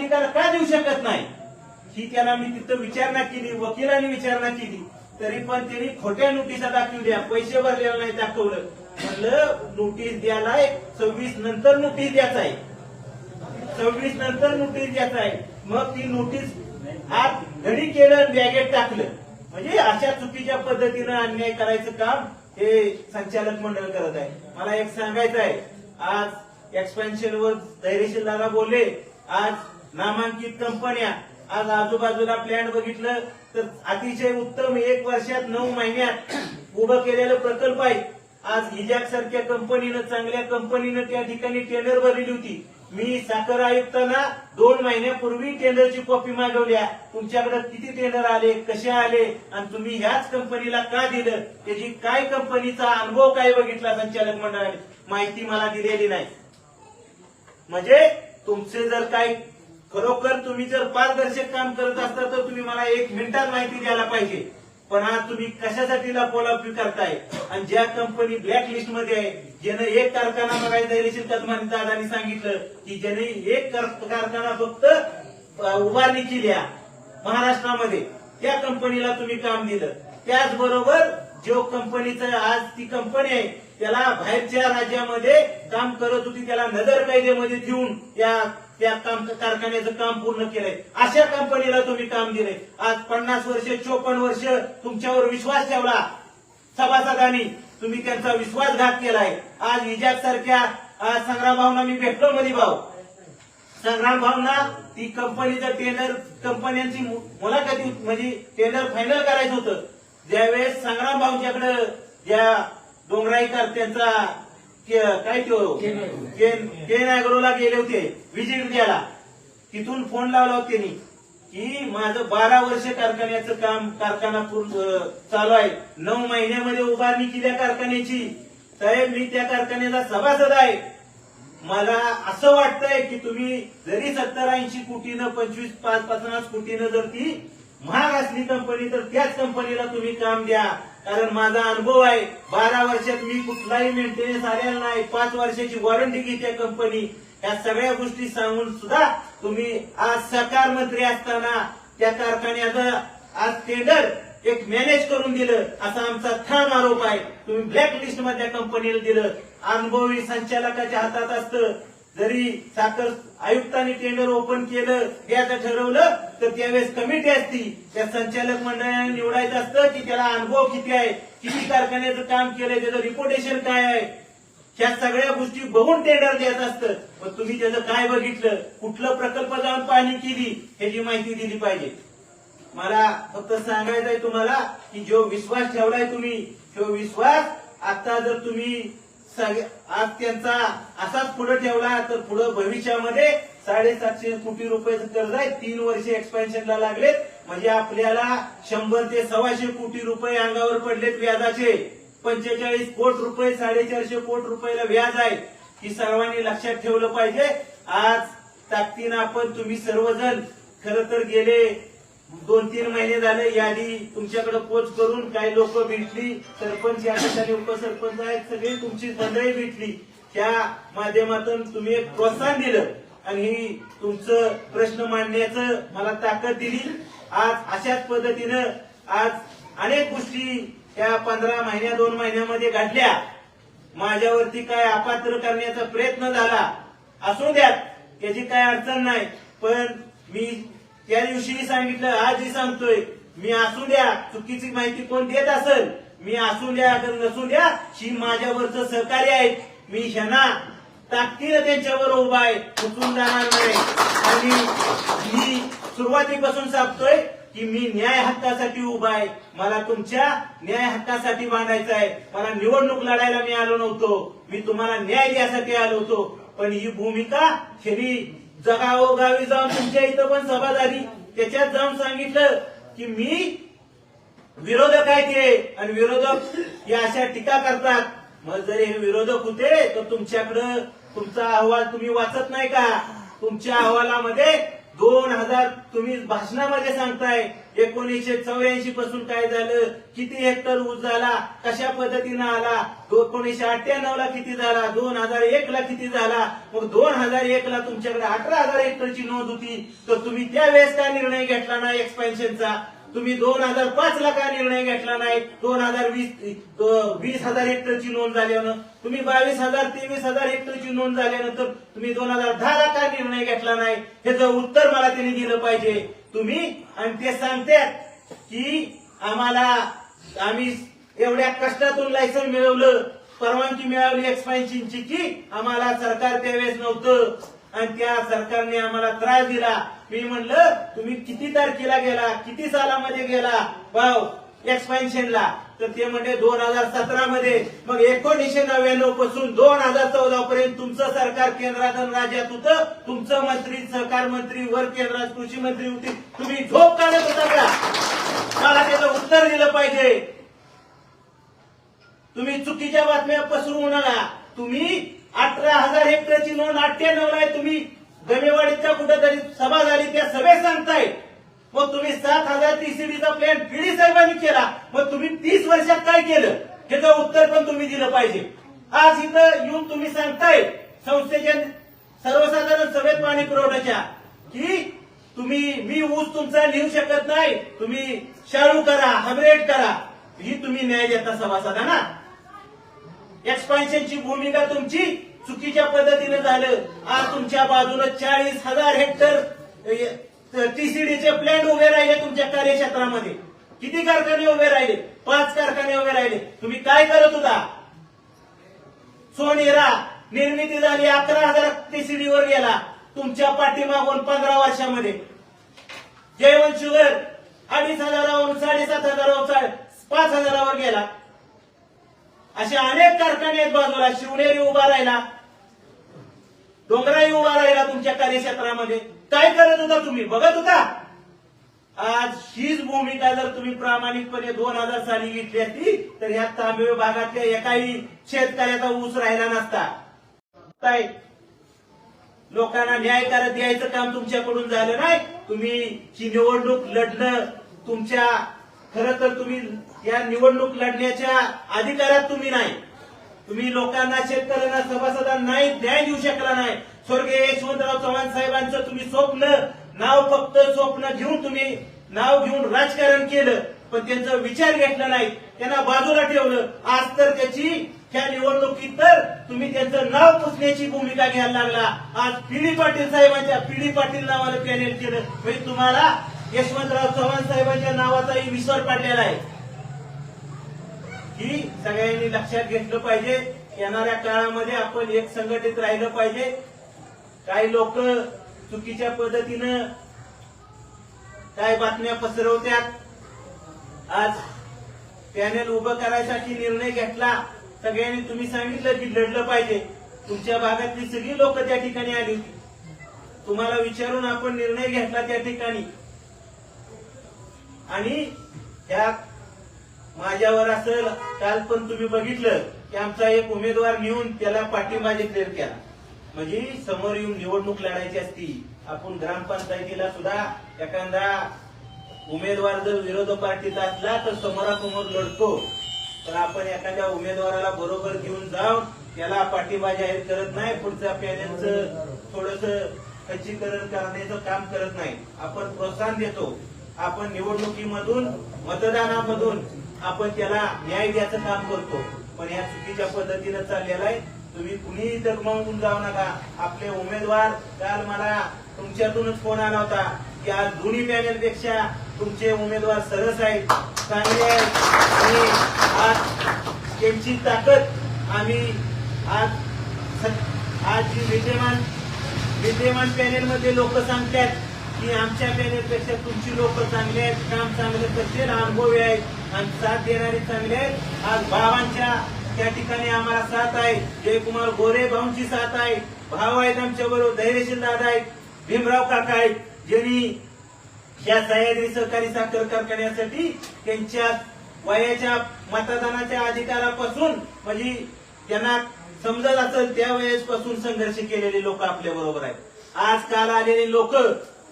अधिकार का देऊ शकत नाही? ही त्याला मी तिथं विचारणा केली वकिलांनी विचारणा केली. तरी पण त्यांनी खोट्या नोटिसा दाखवल्या पैसे भरलेले नाही दाखवलं. म्हणलं नोटीस द्यायला सव्वीस नंतर नोटीस द्यायचा आहे. सव्वीस नंतर नोटीस द्यायचा आहे. मग ती नोटीस आत घडी केलं बॅगेत टाकलं. म्हणजे अशा चुकीच्या पद्धतीनं अन्याय करायचं काम हे संचालक मंडळ करत आहे. मला एक सांगायचं आहे. आज एक्सपेन्शन वर धैर्यशील दादा बोलले. आज नामांकित कंपन्या. आज आजूबाजूला प्लॅन बघितलं तर अतिशय उत्तम एक वर्षात नऊ महिन्यात उभं केलेलं प्रकल्प आहे. आज हिजॅक सारख्या कंपनीनं चांगल्या कंपनीनं त्या ठिकाणी टेंडर भरलेली होती. मी साखर आयुक्तांना दोन महिन्यापूर्वी टेंडरची कॉपी मागवल्या. तुमच्याकडे किती टेंडर आले कसे आले आणि तुम्ही ह्याच कंपनीला का दिलं? त्याची काय कंपनीचा अनुभव काय बघितला संचालक मंडळाने? माहिती मला दिलेली नाही. म्हणजे तुमचे जर काय खरोखर तुम्ही जर पारदर्शक काम करत असता तर तुम्ही मला एक मिनिटात माहिती द्यायला पाहिजे. पण आज तुम्ही कशासाठी लपवलापी करताय आणि ज्या कंपनी ब्लॅक लिस्टमध्ये आहे ज्यानं एक कारखाना बघायचा धैर्यशील कदमानी दादानी सांगितलं की ज्याने एक कारखाना फक्त उभारणी केली महाराष्ट्रामध्ये. त्या कंपनीला तुम्ही काम दिलं. त्याचबरोबर जो कंपनीचं आज ती कंपनी आहे त्याला बाहेरच्या राज्यामध्ये काम करत होती त्याला नजर कैदेमध्ये ठेवून त्या त्या काम कारखान्याचं काम पूर्ण केलंय. अशा कंपनीला तुम्ही काम दिलंय. आज पन्नास वर्ष चोपन्न वर्ष तुमच्यावर विश्वास ठेवला. सभासदांनी तुम्ही त्यांचा विश्वासघात केलाय. आज इजाक सारख्या आज संग्राम भावना मी भेटलो मध्ये भाऊ. संग्राम भावना ती कंपनीचं टेंडर कंपन्यांची मुलाखती म्हणजे टेंडर फायनल करायचं होतं. ज्यावेळेस संग्राम भाऊच्याकडे ज्या डोंगराईकर त्यांचा काय तो केन केन अॅग्रोला गेले होते व्हिजिट द्यायला. तिथून फोन लावला होता त्यांनी की माझं बारा वर्ष कारखान्याचं काम कारखाना चालू आहे. नऊ महिन्यामध्ये उभारणी केल्या कारखान्याची. साहेब मी त्या कारखान्याचा सभासद आहे. मला असं वाटतंय की तुम्ही जरी सत्तर ऐंशी कोटीनं पंचवीस पाच पन्नास कोटीनं जर ती महाग असली कंपनी तर त्याच कंपनीला तुम्ही काम द्या. कारण माझा अनुभव आहे बारा वर्षात मी कुठलाही मेंटेनन्स आलेला नाही पाच वर्षाची वॉरंटी घेते कंपनी या सगळ्या गोष्टी सांगून सुद्धा तुम्ही आज सरकार मंत्री असताना त्या कारखान्याचं आज टेंडर एक मॅनेज करून दिलं. असा आमचा ठाम आरोप आहे. तुम्ही ब्लॅक लिस्ट मधल्या कंपनीला दिलं. अनुभवी संचालकाच्या हातात असतं. जरी साखर आयुक्तांनी टेंडर ओपन केलं द्यायचं ठरवलं तर त्यावेळेस कमिटी असती. त्या संचालक मंडळाने निवडायचं असतं की त्याला अनुभव किती आहे किती कारखान्याचं काम केलंय त्याचं रिपोर्टेशन काय आहे. ह्या सगळ्या गोष्टी बघून टेंडर द्यायचं असतं. पण तुम्ही त्याचं काय बघितलं कुठलं प्रकल्प जाऊन पाहणी केली ह्याची माहिती दिली पाहिजे. मला फक्त सांगायचं आहे तुम्हाला की जो विश्वास ठेवलाय तुम्ही तो विश्वास आता जर तुम्ही आज त्यांचा असाच पुढे ठेवला तर पुढे भविष्यामध्ये साडेसातशे कोटी रुपयाचं कर्ज आहे. तीन वर्ष एक्सपेन्शनला लागलेत. म्हणजे आपल्याला शंभर ते सव्वाशे कोटी रुपये अंगावर पडलेत व्याजाचे. पंचेचाळीस कोट रुपये साडेचारशे कोट रुपयाला व्याज आहे. ही सर्वांनी लक्षात ठेवलं पाहिजे. आज ताकदीनं आपण तुम्ही सर्वजण खर तर गेले दोन तीन महिने झाले यादी तुमच्याकडे पोच करून काही लोक भेटली सरपंच या ठिकाणी उपसरपंच आहेत सगळी तुमची मंडळी भेटली. त्या माध्यमातून तुम्ही एक प्रोत्साहन दिलं आणि ही तुमचं प्रश्न मांडण्याचं मला ताकद दिली. आज अशाच पद्धतीनं आज अनेक गोष्टी त्या पंधरा महिन्या दोन महिन्यामध्ये घडल्या. माझ्यावरती काय अपात्र करण्याचा प्रयत्न झाला असू द्यात याची काय अडचण नाही. पण मी त्या दिवशी सांगितलं आजही सांगतोय मी असू द्या चुकीची माहिती कोण देत असेल मी असू द्या तर नसू द्या ही माझ्यावरचं सहकार्य आहे. मी ह्यांना ताकदीनं त्यांच्यावर उभा आहे उचून जाणार नाही. आणि मी सुरुवातीपासून सांगतोय की मी न्याय हक्कासाठी उभा आहे. मला तुमच्या न्याय हक्कासाठी बांधायचं आहे. मला निवडणूक लढायला मी आलो नव्हतो. मी तुम्हाला न्याय द्यासाठी आलो होतो. पण ही भूमिका खरी जगावोगावी जाऊन तुमच्या इथं पण सभा झाली. त्याच्यात जाऊन सांगितलं की मी विरोधक आहे ते. आणि विरोधक या अशा टीका करतात. मग जरी हे विरोधक होते तर तुमच्याकडं तुमचा अहवाल तुम्ही वाचत नाही का? तुमच्या अहवालामध्ये दोन हजार तुम्ही भाषणामध्ये सांगताय. एकोणीसशे चौऱ्याऐंशी पासून काय झालं? किती हेक्टर ऊस झाला? कशा पद्धतीनं आला? एकोणीसशे अठ्ठ्याण्णव ला किती झाला? दोन हजार एक ला किती झाला? मग दोन हजार एक ला तुमच्याकडे अठरा हजार हेक्टरची नोंद होती. तर तुम्ही त्यावेळेस काय निर्णय घेतला ना एक्सपेन्शनचा तुम्ही दोन हजार पाच ला का निर्णय घेतला नाही? दोन हजार वीस वीस हजार हेक्टरची नोंद झाल्यानं? तुम्ही बावीस हजार तेवीस हजार हेक्टरची नोंद झाल्यानंतर तुम्ही दोन हजार दहा ला काय निर्णय घेतला नाही? ह्याचं उत्तर मला त्यांनी दिलं पाहिजे. तुम्ही आणि ते सांगतात की आम्हाला आम्ही एवढ्या कष्टातून लायसन मिळवलं. परवानगी मिळाली एक्सपान्शनची की आम्हाला सरकार त्यावेळेस नव्हतं. आणि त्या सरकारने आम्हाला त्रास दिला. मी म्हणलं तुम्ही किती तारखेला गेला? किती सालामध्ये गेला? भाऊ एक्सपेन्शनला तर ते म्हणजे दोन हजार सतरा मध्ये. मग एकोणीशे नव्याण्णवपासून दोन हजार चौदा पर्यंत तुमचं सरकार केंद्रात आणि राज्यात होतं. तुमचं मंत्री सहकार मंत्री वर केंद्रात कृषी मंत्री होती. तुम्ही झोप काढत होता का? मला त्याचं उत्तर दिलं पाहिजे. तुम्ही चुकीच्या बातम्या पसरवू नका तुम्ही अठरा हजार हेक्टरची नोंद अठ्ठ्याण्णव ला आहे. तुम्ही गमेवाडीच्या कुठेतरी सभा झाली त्या सभेत सांगताय. मग तुम्ही सात हजार टीसीडीचा प्लॅन पिढी साहेबांनी केला. मग तुम्ही तीस वर्षात काय केलं? त्याचं उत्तर पण तुम्ही दिलं पाहिजे. आज इथं येऊन तुम्ही सांगताय संस्थेच्या सर्वसाधारण सभेत पाणी पुरवठ्याच्या की तुम्ही मी ऊस तुमचा लिहू शकत नाही. तुम्ही शाळू करा हबरेट करा. ही तुम्ही न्याय देता सभासदांना. एक्सपान्शनची भूमिका तुमची चुकीच्या पद्धतीने झालं. आज तुमच्या बाजूला चाळीस हजार हेक्टर टीसीडीचे प्लॅन उभे राहिले तुमच्या कार्यक्षेत्रामध्ये. किती कारखाने उभे राहिले? पाच कारखाने उभे राहिले. तुम्ही काय करत होता? सोनेरा निर्मिती झाली अकरा हजार टीसीडीवर गेला. तुमच्या पाठीमागून पंधरा वर्षामध्ये. जयवंत शुगर अडीच हजारावरून साडेसात हजारावर पाच हजारावर गेला. असे अनेक कारखाने आहेत बाजूला. शिवनेरी उभा राहिला. डोंगराई उभा राहिला तुमच्या कार्यक्षेत्रामध्ये. काय करत होता तुम्ही? बघत होता? आज हीच भूमिका जर तुम्ही प्रामाणिकपणे दोन हजार साली घेतली असती तर ह्या तांबे भागातल्या एकाही शेतकऱ्याचा ऊस राहिला नसता. काय लोकांना न्याय करत द्यायचं काम तुमच्याकडून झालं नाही. तुम्ही ही निवडणूक लढणं तुमच्या खर तर तुम्ही या निवडणूक लढण्याच्या अधिकारात तुम्ही नाही. तुम्ही लोकांना शेतकऱ्यांना सभासदांना नाही न्याय देऊ शकला नाही. स्वर्गीय यशवंतराव चव्हाण साहेबांचं तुम्ही स्वप्न नाव फक्त स्वप्न घेऊन तुम्ही नाव घेऊन राजकारण केलं पण त्यांचा विचार घेतला नाही. त्यांना बाजूला ठेवलं. आज तर त्याची त्या निवडणुकीत तर तुम्ही त्यांचं नाव पुसण्याची भूमिका घ्यायला लागला. आज पीडी पाटील साहेबांच्या पीडी पाटील नावानं पॅनेल केलं. म्हणजे तुम्हाला यशवंतराव चव्हाण साहेबांच्या नावाचाही विसर पडलेला आहे. ही सगळ्यांनी लक्षात घेतलं पाहिजे. येणाऱ्या काळामध्ये आपण एक संघटित राहिलं पाहिजे. काही लोक चुकीच्या पद्धतीनं काय बातम्या पसरवत्यात. आज पॅनेल उभं करायसाठी निर्णय घेतला. सगळ्यांनी तुम्ही सांगितलं की लढलं पाहिजे. तुमच्या भागातली सगळी लोक त्या ठिकाणी आली. होती तुम्हाला विचारून आपण निर्णय घेतला त्या ठिकाणी. आणि त्या माझ्यावर असं काल पण तुम्ही बघितलं की आमचा एक उमेदवार नेऊन त्याला पाठिंबा डिक्लेअर केला. म्हणजे समोर येऊन निवडणूक लढायची असती आपण ग्रामपंचायतीला सुद्धा एखादा उमेदवार जर विरोधी पार्टीचा असला तर समोरासमोर लढतो. तर आपण एखाद्या उमेदवाराला बरोबर घेऊन जाऊन त्याला पाठिंबा जाहीर करत नाही पुढच्या पॅनेलचं थोडस खच्चीकरण करण्याचं काम करत नाही. आपण प्रोत्साहन देतो. आपण निवडणुकीमधून मतदानामधून आपण त्याला न्याय द्यायचं काम करतो. पण या चुकीच्या पद्धतीनं चाललेला आहे. तुम्ही कुणीही डगमगून जाऊ नका. आपले उमेदवार काल मला तुमच्यातूनच फोन आला होता की आज दोन्ही पॅनलपेक्षा तुमचे उमेदवार सरस आहेत चांगले आहेत. आणि आज त्यांची ताकद आम्ही आज स- आज जी विद्यमान विद्यमान पॅनेल मध्ये लोक सांगतात की आमच्या पॅनेल पेक्षा तुमची लोक चांगले आहेत काम चांगले करतील अनुभवी आहेत. आणि साथ देणारे चांगले आहेत. आज भावांच्या त्या ठिकाणी आम्हाला साथ आहे. जयकुमार गोरे भाऊंची साथ आहे. भाव आहेत आमच्या बरोबर. धैर्यशील दादा आहेत. भीमराव काका आहेत. ज्यांनी या सह्याद्री सहकारी साखर कारखान्यासाठी त्यांच्या वयाच्या मतदानाच्या अधिकारापासून म्हणजे त्यांना समजत असेल त्या वयापासून संघर्ष केलेले लोक आपल्या बरोबर आहेत. आज काल आलेले लोक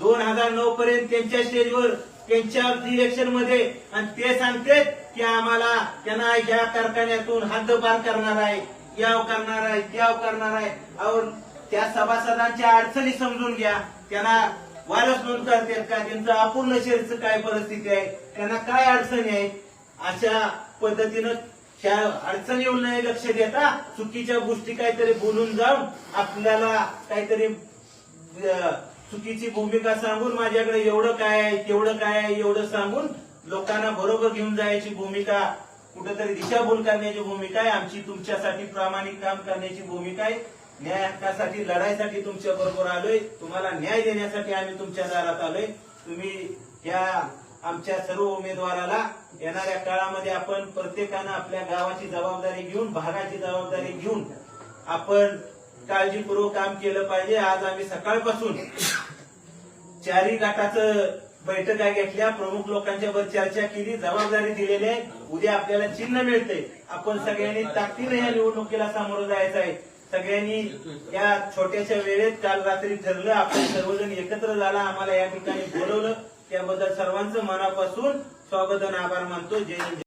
दोन हजार नऊ पर्यंत त्यांच्या स्टेजवर त्यांच्या इलेक्शनमध्ये. आणि ते सांगतेत की आम्हाला त्यांना या कारखान्यातून हद्दपार करणार आहे याव करणार आहे त्याव करणार आहे. और त्या सभासदांच्या अडचणी समजून घ्या. त्यांना वारस नोंद करतात का? त्यांचं अपूर्ण शेअरचं काय परिस्थिती आहे? त्यांना काय अडचणी आहे? अशा पद्धतीनं त्या अडचणी येऊन नाही लक्ष देता. चुकीच्या गोष्टी काहीतरी बोलून जाऊन आपल्याला काहीतरी चुकीची भूमिका सांगून माझ्याकडे एवढं काय आहे तेवढं काय आहे एवढं सांगून लोकांना बरोबर घेऊन जायची भूमिका कुठेतरी दिशाभूल करण्याची भूमिका आहे. आमची तुमच्यासाठी प्रामाणिक काम करण्याची भूमिका आहे. न्याय हक्कासाठी लढाईसाठी तुमच्या बरोबर आलोय. तुम्हाला न्याय देण्यासाठी आम्ही तुमच्या दारात आलोय. तुम्ही या आमच्या सर्व उमेदवाराला येणाऱ्या काळामध्ये आपण प्रत्येकानं आपल्या गावाची जबाबदारी घेऊन भागाची जबाबदारी घेऊन आपण काळजीपूर्वक काम केलं पाहिजे. आज आम्ही सकाळपासून चारी गटाचं बैठका घेतल्या. प्रमुख लोकांच्यावर चर्चा केली जबाबदारी दिलेली आहे. उद्या आपल्याला चिन्ह मिळते आपण सगळ्यांनी ताकदीने या निवडणुकीला सामोरं जायचं आहे. सगळ्यांनी या छोट्याशा वेळेत काल रात्री ठरलं आपण सर्वजण एकत्र झाला आम्हाला या ठिकाणी बोलवलं. त्याबद्दल सर्वांचं मनापासून स्वागत आणि आभार मानतो. जय